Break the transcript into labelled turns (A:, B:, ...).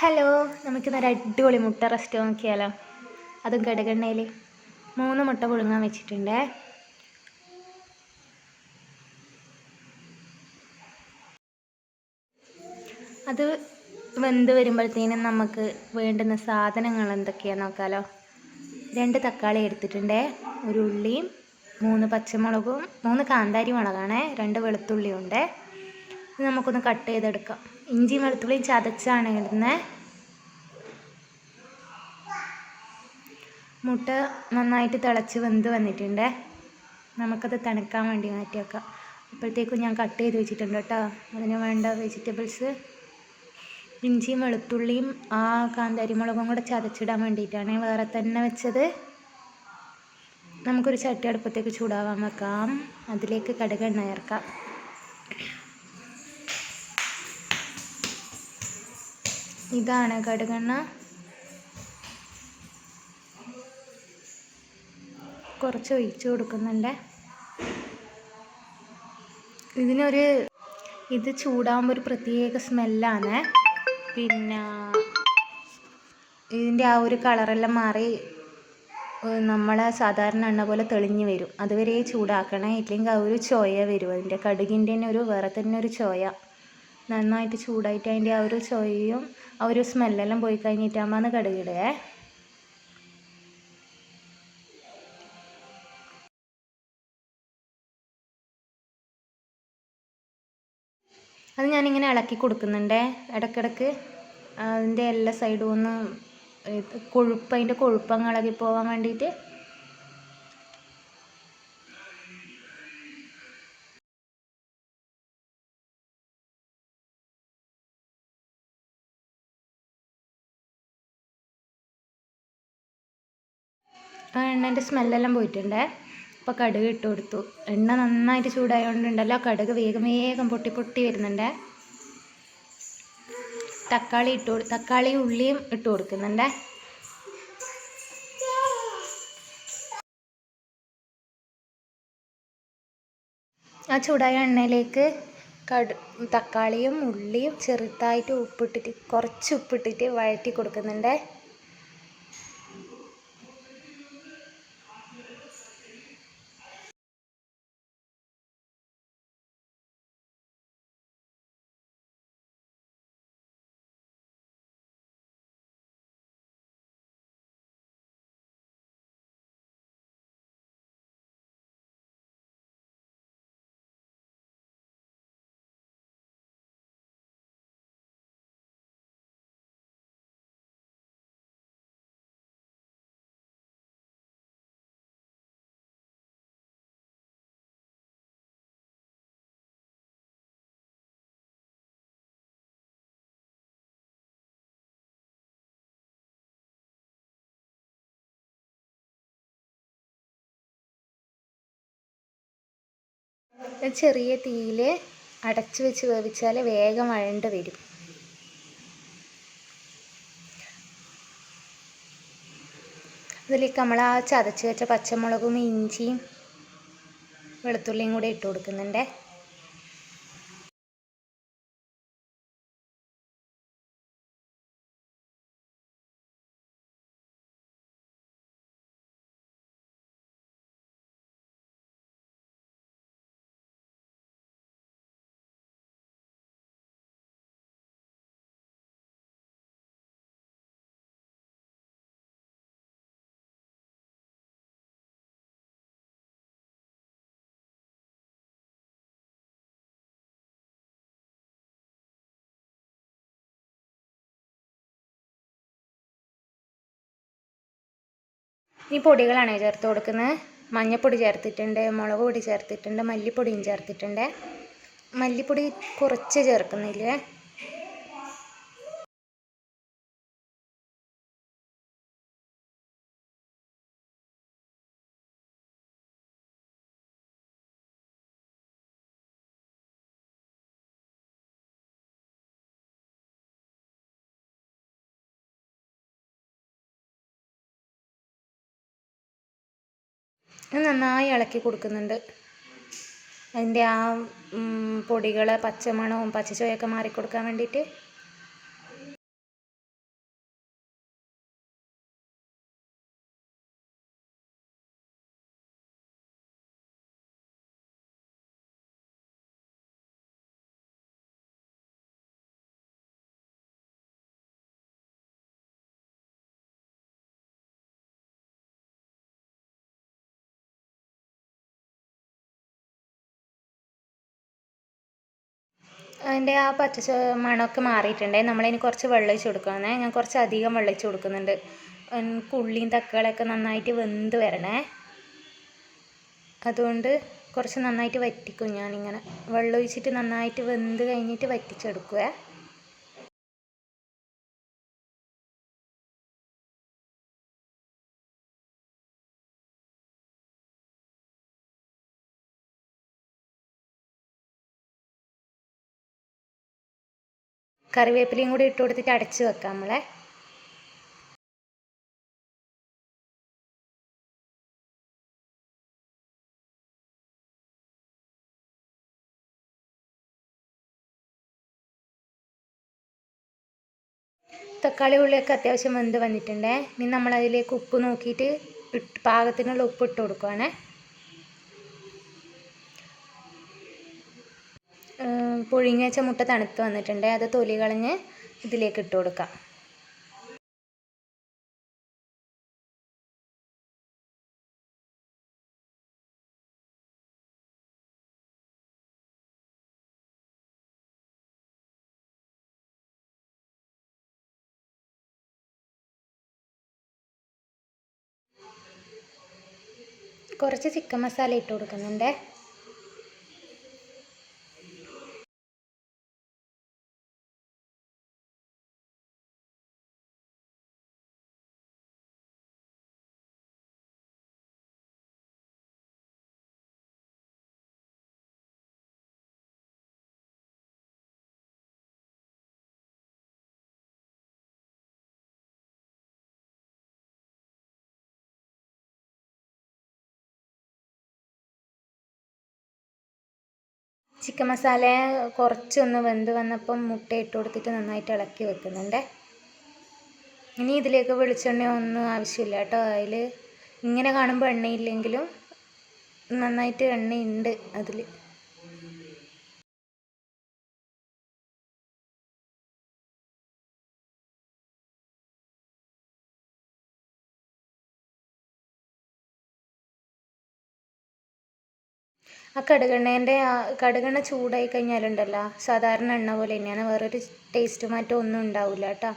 A: Hello നമുക്കിന്നൊരു അടിപൊളി മുട്ട റെസ്റ്റ് നോക്കിയാലോ? അതും കടകണ്ണയിൽ മൂന്ന് മുട്ട പുഴുങ്ങാൻ വെച്ചിട്ടുണ്ട്. അത് വെന്ത് വരുമ്പോഴത്തേനും നമുക്ക് വേണ്ടുന്ന സാധനങ്ങൾ എന്തൊക്കെയാണെന്ന് നോക്കാലോ. രണ്ട് തക്കാളി എടുത്തിട്ടുണ്ട്. ഒരു ഉള്ളിയും മൂന്ന് പച്ചമുളകും മൂന്ന് കാന്താരി മുളകാണ്. രണ്ട് വെളുത്തുള്ളിയുണ്ട്. ഉണ്ട് നമുക്കൊന്ന് കട്ട് ചെയ്തെടുക്കാം. ഇഞ്ചിയും വെളുത്തുള്ളിയും ചതച്ചാണ് ഇടുന്നത് മുട്ട നന്നായിട്ട് തിളച്ച് വെന്ത് വന്നിട്ടുണ്ട്. നമുക്കത് തണുക്കാൻ വേണ്ടി മാറ്റി വെക്കാം. അപ്പോഴത്തേക്കും ഞാൻ കട്ട് ചെയ്ത് വെച്ചിട്ടുണ്ട് കേട്ടോ. അതിന് വേണ്ട വെജിറ്റബിൾസ് ഇഞ്ചിയും വെളുത്തുള്ളിയും ആ കാന്താരിമുളകും കൂടെ ചതച്ചിടാൻ വേണ്ടിയിട്ടാണ് വേറെ തന്നെ വെച്ചത്. നമുക്കൊരു ചട്ടി അടുപ്പത്തേക്ക് ചൂടാവാൻ വെക്കാം. അതിലേക്ക് കടുകെണ്ണ ചേർക്കാം. ഇതാണ് കടുകെണ്ണ. കുറച്ച് ഒഴിച്ചു കൊടുക്കുന്നുണ്ട്. ഇതിനൊരു ഇത് ചൂടാകുമ്പോൾ ഒരു പ്രത്യേക സ്മെല്ലാണ്. പിന്നെ ഇതിന്റെ ആ ഒരു കളറെല്ലാം മാറി നമ്മൾ സാധാരണ എണ്ണ പോലെ തെളിഞ്ഞു വരും. അതുവരെ ചൂടാക്കണേ. ഇല്ലെങ്കിൽ ആ ഒരു ചോയ വരും. അതിന്റെ കടുകിന്റെ തന്നെ ഒരു വേറെ തന്നെ ഒരു ചോയ. നന്നായിട്ട് ചൂടായിട്ട് അതിന്റെ ആ ഒരു ചൊയ്യും ആ ഒരു സ്മെല്ലെല്ലാം പോയി കഴിഞ്ഞിട്ടാകുമ്പോൾ കടുകിടുക അത് ഞാനിങ്ങനെ ഇളക്കി കൊടുക്കുന്നുണ്ട്. ഇടക്കിടക്ക് അതിന്റെ എല്ലാ സൈഡും ഒന്ന് കൊഴുപ്പ് അതിന്റെ കൊഴുപ്പങ്ങ് ഇളകി പോകാൻ വേണ്ടിയിട്ട് ആ എണ്ണേന്റെ സ്മെല്ലെല്ലാം പോയിട്ടുണ്ട്. അപ്പോൾ കടുക് ഇട്ട് കൊടുത്തു. എണ്ണ നന്നായിട്ട് ചൂടായതുകൊണ്ടുണ്ടല്ലോ കടുക് വേഗം വേഗം പൊട്ടി പൊട്ടി വരുന്നുണ്ട്. തക്കാളി ഇട്ട് കൊടു തക്കാളിയും ഉള്ളിയും ഇട്ട് കൊടുക്കുന്നുണ്ട്. ആ ചൂടായ എണ്ണയിലേക്ക് കടു തക്കാളിയും ഉള്ളിയും ചെറുതായിട്ട് ഉപ്പിട്ടിട്ട് കുറച്ച് ഉപ്പിട്ടിട്ട് വഴറ്റി കൊടുക്കുന്നുണ്ട്. ചെറിയ തീയിൽ അടച്ചു വെച്ച് വേവിച്ചാൽ വേഗം വഴണ്ട് വരും. അതിലേക്ക് നമ്മൾ ആ ചതച്ച് വെച്ച പച്ചമുളകും ഇഞ്ചിയും വെളുത്തുള്ളിയും കൂടെ ഇട്ട് കൊടുക്കുന്നുണ്ട്. ഈ പൊടികളാണ് ചേർത്ത് കൊടുക്കുന്നത്. മഞ്ഞൾപ്പൊടി ചേർത്തിട്ടുണ്ട് മുളക് പൊടി ചേർത്തിട്ടുണ്ട് മല്ലിപ്പൊടിയും ചേർത്തിട്ടുണ്ട്. മല്ലിപ്പൊടി കുറച്ച് ചേർക്കുന്നില്ലേ? നന്നായി ഇളക്കി കൊടുക്കുന്നുണ്ട്. അതിന്റെ ആ പൊടികൾ പച്ചമണവും പച്ചച്ചുവയൊക്കെ മാറിക്കൊടുക്കാൻ വേണ്ടിയിട്ട് അതിന്റെ ആ പച്ച മണമൊക്കെ മാറിയിട്ടുണ്ടേ. നമ്മളതിന് കുറച്ച് വെള്ളം ഒഴിച്ച് കൊടുക്കണേ ഞാൻ കുറച്ച് അധികം വെള്ളം ഒഴിച്ച് കൊടുക്കുന്നുണ്ട്. എനിക്ക് ഉള്ളിയും തക്കാളിയൊക്കെ നന്നായിട്ട് വെന്ത് വരണേ. അതുകൊണ്ട് കുറച്ച് നന്നായിട്ട് വറ്റിക്കും ഞാനിങ്ങനെ. വെള്ളം ഒഴിച്ചിട്ട് നന്നായിട്ട് വെന്ത് കഴിഞ്ഞിട്ട് വറ്റിച്ചെടുക്കുവേ. കറിവേപ്പിലയും കൂടി ഇട്ട് കൊടുത്തിട്ട് അടച്ച് വെക്കാം നമ്മളെ. തക്കാളി ഉള്ളിയൊക്കെ അത്യാവശ്യം വെന്ത് വന്നിട്ടുണ്ടേ. ഇനി നമ്മളതിലേക്ക് ഉപ്പ് നോക്കിയിട്ട് ഇട്ട് പാകത്തിനുള്ള ഉപ്പ് ഇട്ട് കൊടുക്കുവാണേ. പുഴുങ്ങി വെച്ച മുട്ട തണുത്ത് വന്നിട്ടുണ്ട്. അത് തൊലി കളഞ്ഞ് ഇതിലേക്ക് ഇട്ട് കൊടുക്കാം. കുറച്ച് ചിക്കൻ മസാല ഇട്ട് കൊടുക്കുന്നുണ്ടേ. ചിക്കൻ മസാല കുറച്ചൊന്ന് വെന്ത് വന്നപ്പം മുട്ട ഇട്ട് കൊടുത്തിട്ട് നന്നായിട്ട് ഇളക്കി വെക്കുന്നുണ്ട്. ഇനി ഇതിലേക്ക് വെളിച്ചെണ്ണ ഒന്നും ആവശ്യമില്ല കേട്ടോ. അതിൽ ഇങ്ങനെ കാണുമ്പോൾ എണ്ണയില്ലെങ്കിലും നന്നായിട്ട് എണ്ണയുണ്ട് അതിൽ ആ കടുകെണ്ണേന്റെ ആ കടുകെണ്ണ ചൂടായി കഴിഞ്ഞാലുണ്ടല്ലോ സാധാരണ എണ്ണ പോലെ തന്നെയാണ്. വേറൊരു ടേസ്റ്റ് മാറ്റം ഒന്നും ഉണ്ടാവില്ല കേട്ടോ.